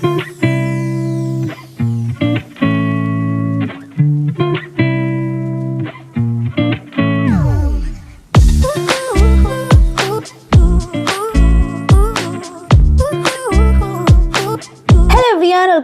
Thank you.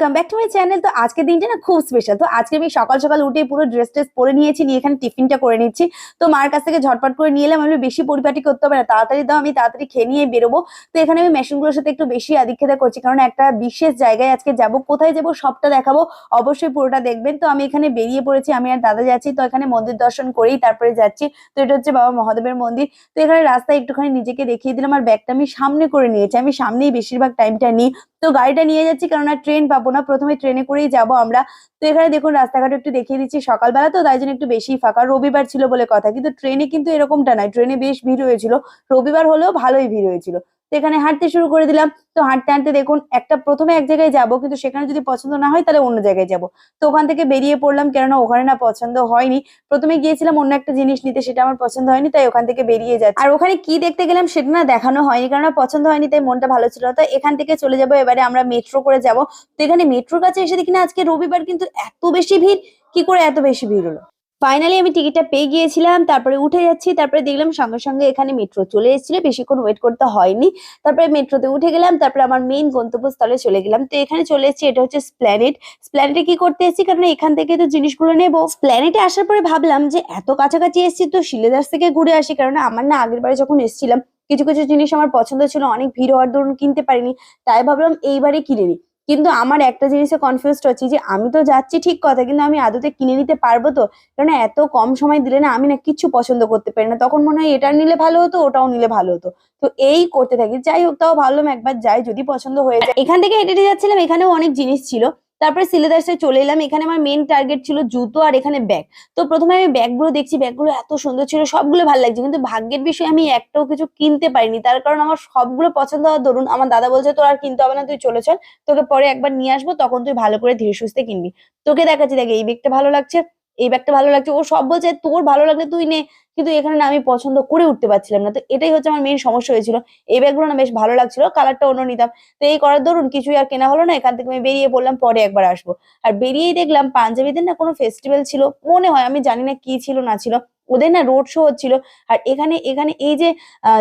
Welcome back to my channel তো আজকের দিনটা না খুব স্পেশাল তো আজকে আমি সকাল সকাল উঠে পুরো ড্রেস ট্রেস পরে নিয়েছি, নিয়ে এখানে টিফিনটা করে নিচ্ছি। তো মার কাছ থেকে ঝটপট করে নিয়ে এলাম। আমি বেশি পরিপাটি করতে হবে না, তাড়াতাড়ি দাও, আমি তাড়াতাড়ি খেয়ে নিয়ে বেরোবো। তো এখানে আমি মেশিনগুলোর সাথে একটু বেশি আদিক্ষেতা করছি, কারণ একটা বিশেষ জায়গায় আজকে যাব। কোথায় যাব সবটা দেখাবো। অবশ্যই পুরোটা দেখবেন। তো আমি এখানে বেরিয়ে পড়েছি, আমি আর দাদা যাচ্ছি। তো এখানে মন্দির দর্শন করেই তারপরে যাচ্ছি। তো এটা হচ্ছে বাবা মহাদেবের মন্দির। তো এখানে রাস্তায় একটুখানি নিজেকে দেখিয়ে দিলাম। আর ব্যাগটা আমি সামনে করে নিয়েছি। আমি সামনেই বেশিরভাগ টাইমটা নিই। তো গাড়িটা নিয়ে যাচ্ছি কেননা ট্রেন পাবো না। প্রথমে ট্রেনে করেই যাব আমরা। তো এখানে দেখুন রাস্তাঘাট একটু দেখিয়ে দিচ্ছি। সকালবেলা তো তাই জন্য একটু বেশি ফাঁকা। রবিবার ছিল বলে কথা, কিন্তু ট্রেনে কিন্তু এরকমটা নয়। ট্রেনে বেশ ভিড় হয়েছিল। রবিবার হলেও ভালোই ভিড় হয়েছিল। তো এখানে হাঁটতে শুরু করে দিলাম। তো হাঁটতে হাঁটতে দেখুন, একটা প্রথমে এক জায়গায় যাব, কিন্তু সেখানে যদি পছন্দ না হয় তাহলে অন্য জায়গায় যাব। তো ওখান থেকে বেরিয়ে পড়লাম, কেননা ওখানে না পছন্দ হয়নি। প্রথমে গিয়েছিলাম অন্য একটা জিনিস নিতে, সেটা আমার পছন্দ হয়নি, তাই ওখান থেকে বেরিয়ে যাচ্ছি। আর ওখানে কি দেখতে গেলাম সেটা না দেখানো হয়নি আমার পছন্দ হয়নি, তাই মনটা ভালো ছিল। তো এখান থেকে চলে যাব, এবারে আমরা মেট্রো করে যাব। তো এখানে মেট্রোর কাছে এসে দেখি না, আজকে রবিবার কিন্তু এত বেশি ভিড়। কি করে এত বেশি ভিড় হলো? ফাইনালি আমি টিকিটটা পেয়ে গিয়েছিলাম, তারপরে উঠে যাচ্ছি, তারপরে দেখলাম সঙ্গে সঙ্গে এখানে মেট্রো চলে এসেছিল, বেশিক্ষণ ওয়েট করতে হয়নি। তারপরে মেট্রোতে উঠে গেলাম, তারপরে আমার মেইন গন্তব্যস্থলে চলে গেলাম। তো এখানে চলে এসেছি, এটা হচ্ছে স্প্ল্যানেট স্প্ল্যানেটে কি করতে এসেছি? কারণ এখান থেকে তো জিনিসগুলো নেব। স্প্ল্যানেটে আসার পরে ভাবলাম যে, এত কাছাকাছি এসেছি তো শিলেদাস থেকে ঘুরে আসি, কারণ আমার না আগের বারে যখন এসেছিলাম, কিছু কিছু জিনিস আমার পছন্দ ছিল, অনেক ভিড় হওয়ার দরুন কিনতে পারিনি, তাই ভাবলাম এইবারে কিনে নিই। কিন্তু আমার একটা জিনিসে কনফিউজড হচ্ছি যে আমি তো যাচ্ছি ঠিক কথা, কিন্তু আমি আদতে কিনে নিতে পারব তো? কারণ এত কম সময় দিলে না আমি না কিচ্ছু পছন্দ করতে পারি না। তখন মনে হয় এটা নিলে ভালো হতো, ওটাও নিলে ভালো হতো। তো এই করতে থাকি। যাই হোক, তাও ভাবলাম একবার যাই, যদি পছন্দ হয়ে যায়। এখান থেকে হেঁটে হেঁটে যাচ্ছিলাম, এখানেও অনেক জিনিস ছিল। তারপরে সিলেদার্সে চলে এলাম। এখানে আমার মেন টার্গেট ছিল জুতো আর এখানে ব্যাগ তো প্রথমে আমি ব্যাগগুলো দেখছি ব্যাগগুলো এত সুন্দর ছিল, সবগুলো ভালো লাগছে। কিন্তু ভাগ্যের বিষয়ে আমি একটাও কিছু কিনতে পারিনি। তার কারণ আমার সবগুলো পছন্দ হওয়ার দরুন, আমার দাদা বলছে, তোর আর কিনতে হবে না, তুই চলে চল। তোকে পরে একবার নিয়ে আসব, তখন তুই ভালো করে ধীরে সুস্থে কিনবি। তোকে দেখাচ্ছি, দেখে, এই ব্যাগটা ভালো লাগছে। এই ব্যাগটা ভালো লাগছে। ও সব বলছে, তোর ভালো লাগলে তুই নে। কিন্তু এখানে না আমি পছন্দ করে উঠতে পারছিলাম না। তো এটাই হচ্ছে আমার মেন সমস্যা হয়েছিল। এই ব্যাগগুলো না বেশ ভালো লাগছিল কালারটা অন্য নিতাম। তো এই করার দরুন কিছুই আর কেনা হলো না। এখান থেকে আমি বেরিয়ে পড়লাম, পরে একবার আসব। আর বেরিয়েই দেখলাম পাঞ্জাবিদের না কোনো ফেস্টিভ্যাল ছিল। মনে হয়, আমি জানি না কি ছিল, না ছিল। ওদের না রোড শো হচ্ছিল। আর এখানে এখানে এই যে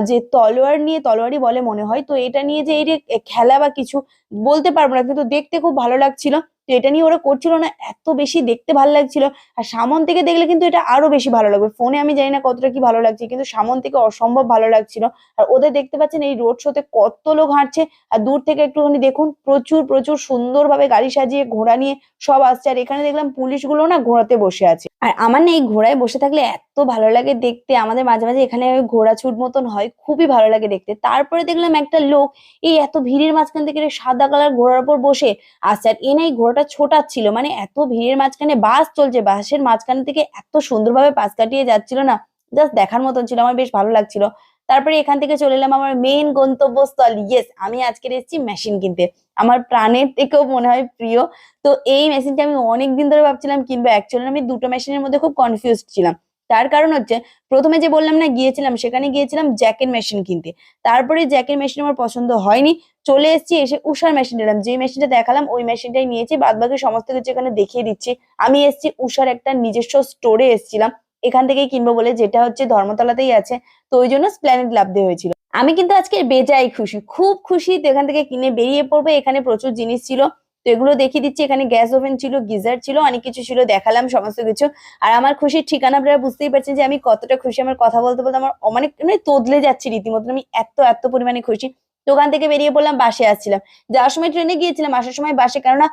যে তলোয়ার নিয়ে, তলোয়ারই বলে মনে হয়। তো এটা নিয়ে যে এই যে খেলা বা কিছু বলতে পারব না। কিন্তু দেখতে খুব ভালো লাগছিল। তো এটা নিয়ে ওরা করছিল না, এত বেশি দেখতে ভালো লাগছিল। আর সামন থেকে দেখলে কিন্তু এটা আরও বেশি ভালো লাগবে। ফোনে আমি জানি না কতটা কি ভালো লাগছে, কিন্তু সামন থেকে অসম্ভব ভালো লাগছিল। আর ওদের দেখতে পাচ্ছেন এই রোড শোতে কত লোক হাঁটছে। আর দূর থেকে একটুখানি দেখুন, প্রচুর প্রচুর সুন্দরভাবে গাড়ি সাজিয়ে ঘোড়া নিয়ে সব আসছে। আর এখানে দেখলাম পুলিশগুলো না ঘোড়াতে বসে আছে। আর আমার না এই ঘোড়ায় বসে থাকলে এত ভালো লাগে দেখতে। আমাদের মাঝে মাঝে এখানে ঘোড়া ছুট মতন হয়, খুবই ভালো লাগে দেখতে। তারপরে দেখলাম একটা লোক, এই এত ভিড়ের মাঝখান থেকে সাদা কালার ঘোড়ার উপর বসে আসছে। আর এ না এই ঘোড়াটা ছোটাচ্ছিল মানে এত ভিড়ের মাঝখানে বাস চলছে, বাসের মাঝখান থেকে এত সুন্দরভাবে পাশ কাটিয়ে যাচ্ছিল না জাস্ট দেখার মতন ছিল, আমার বেশ ভালো লাগছিল। তারপরে এখান থেকে চলে এলাম আমার মেইন গন্তব্যস্থল। ইয়েস আমি আজকের এসেছি মেশিন কিনতে। আমার প্রাণের থেকেও মনে হয় প্রিয়। তো এই মেশিনটা আমি অনেক দিন ধরে ভাবছিলাম কিনবো। অ্যাকচুয়ালি আমি দুটো মেশিনের মধ্যে খুব কনফিউজড ছিলাম। তার কারণ হচ্ছে, প্রথমে যে বললাম না গিয়েছিলাম, সেখানে গিয়েছিলাম জ্যাকের মেশিন কিনতে। তারপরে জ্যাকের মেশিন আমার পছন্দ হয়নি, চলে এসেছি, এসে উষার মেশিন নিলাম যে মেশিনটা দেখালাম, ওই মেশিনটাই নিয়েছি বাদ বাকি সমস্ত কিছু এখানে দেখিয়ে দিচ্ছি। আমি এসেছি উষার একটা নিজস্ব স্টোরে এসেছিলাম, এখান থেকেই কিনবো বলে, যেটা হচ্ছে ধর্মতলাতেই আছে, তো ওই জন্য স্প্ল্যানেট লাভতে হয়েছিল। আমি কিন্তু আজকে বেজাই খুশি, খুব খুশি তো এখান থেকে কিনে বেরিয়ে পড়বে, এখানে প্রচুর জিনিস ছিল। তো এগুলো দেখিয়ে দিচ্ছি। এখানে গ্যাস ওভেন ছিল, গিজার ছিল, অনেক কিছু ছিল, দেখালাম সমস্ত কিছু। আর আমার খুশির ঠিকানা আপনারা বুঝতেই পারছেন যে আমি কতটা খুশি আমার কথা বলতে বলতে আমার অনেক মানে তদলে যাচ্ছি রীতিমতো। আমি এত এত পরিমাণে খুশি। দোকান থেকে বেরিয়ে পড়লাম, বাসে আসছিলাম। যাওয়ার সময় ট্রেনে গিয়েছিলাম, আসার সময় বাসে। কেননা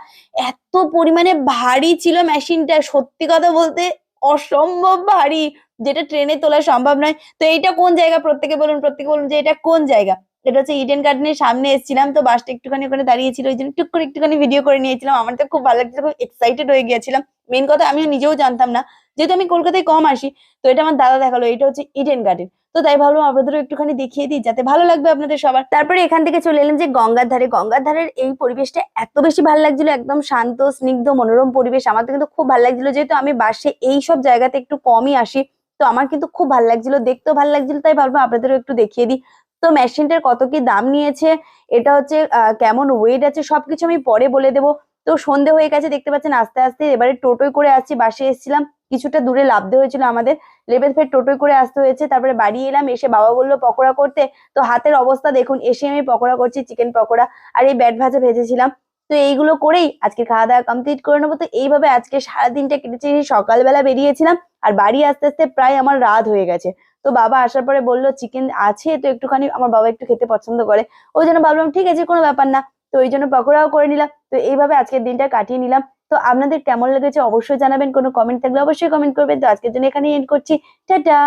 এত পরিমাণে ভারী ছিল মেশিনটা, সত্যি কথা বলতে অসম্ভব ভারী। যেটা ট্রেনে তোলা সম্ভব নয়। তো এইটা কোন জায়গা? প্রত্যেকে বলুন প্রত্যেকে বলুন যে এটা কোন জায়গা? এটা হচ্ছে ইডেন গার্ডেনের সামনে এসেছিলাম, তো বাসটা একটুখানি ওখানে দাঁড়িয়েছিল ওই জন্য টুক করে একটুখানি ভিডিও করে নিয়েছিলাম। আমার তো খুব ভালো লাগছিল, খুব এক্সাইটেড হয়ে গিয়েছিলাম। মেন কথা আমিও নিজেও জানতাম না, যেহেতু আমি কলকাতায় কম আসি, তো এটা আমার দাদা দেখাল, এটা হচ্ছে ইডেন গার্ডেন তো তাই ভাবলাম আপনাদেরও একটুখানি দেখিয়ে দিই, যাতে ভালো লাগবে আপনাদের সবার। তারপরে এখান থেকে চলে এলাম যে গঙ্গার ধারে। গঙ্গার ধারের এই পরিবেশটা এত বেশি ভালো লাগছিল, একদম শান্ত, স্নিগ্ধ, মনোরম পরিবেশ। আমার তো কিন্তু খুব ভালো লাগছিল, যেহেতু আমি বাসে এই সব জায়গাতে একটু কমই আসি, তো আমার কিন্তু খুব ভালো লাগছিল, দেখতেও ভালো লাগছিল, তাই ভাবলাম আপনাদেরও একটু দেখিয়ে দিই। তো মেশিনটার কত কি দাম নিয়েছে, এটা হচ্ছে কেমন ওয়েট আছে, সবকিছু আমি পরে বলে দেবো। তো সন্ধে হয়ে গেছে, দেখতে পাচ্ছেন আস্তে আস্তে এবারে টোটোয় করে আসছি, বাসে এসেছিলাম। কিছুটা দূরে লাভতে হয়েছিল আমাদের। লেবেল ফের টোটোয় করে আসতে হয়েছে, তারপরে বাড়ি এলাম, এসে বাবা বলল পকোড়া করতে। তো হাতের অবস্থা দেখুন, এসে আমি পকোড়া করছি চিকেন পকোড়া আর এই ব্যাট ভাজা ভেজেছিলাম। তো এইগুলো করেই আজকে খাওয়া দাওয়া কমপ্লিট করে নেব। তো এইভাবে আজকে সারাদিনটা কেটেছে সকালবেলা বেরিয়েছিলাম আর বাড়ি আসতে আসতে প্রায় আমার রাত হয়ে গেছে। তো বাবা আসার পরে বলল চিকেন আছে তো একটুখানি, আমার বাবা একটু খেতে পছন্দ করে। ওই জন্য ভাবলাম, ঠিক আছে, কোনো ব্যাপার না। তো ওই জন্য পকোড়াও করে নিলাম। তো এইভাবে আজকের দিনটা কাটিয়ে নিলাম। তো আপনাদের কেমন লেগেছে অবশ্যই জানাবেন, কোনো কমেন্ট থাকলে অবশ্যই কমেন্ট করবেন। তো আজকের জন্য এখানে এন্ড করছি। টাটা!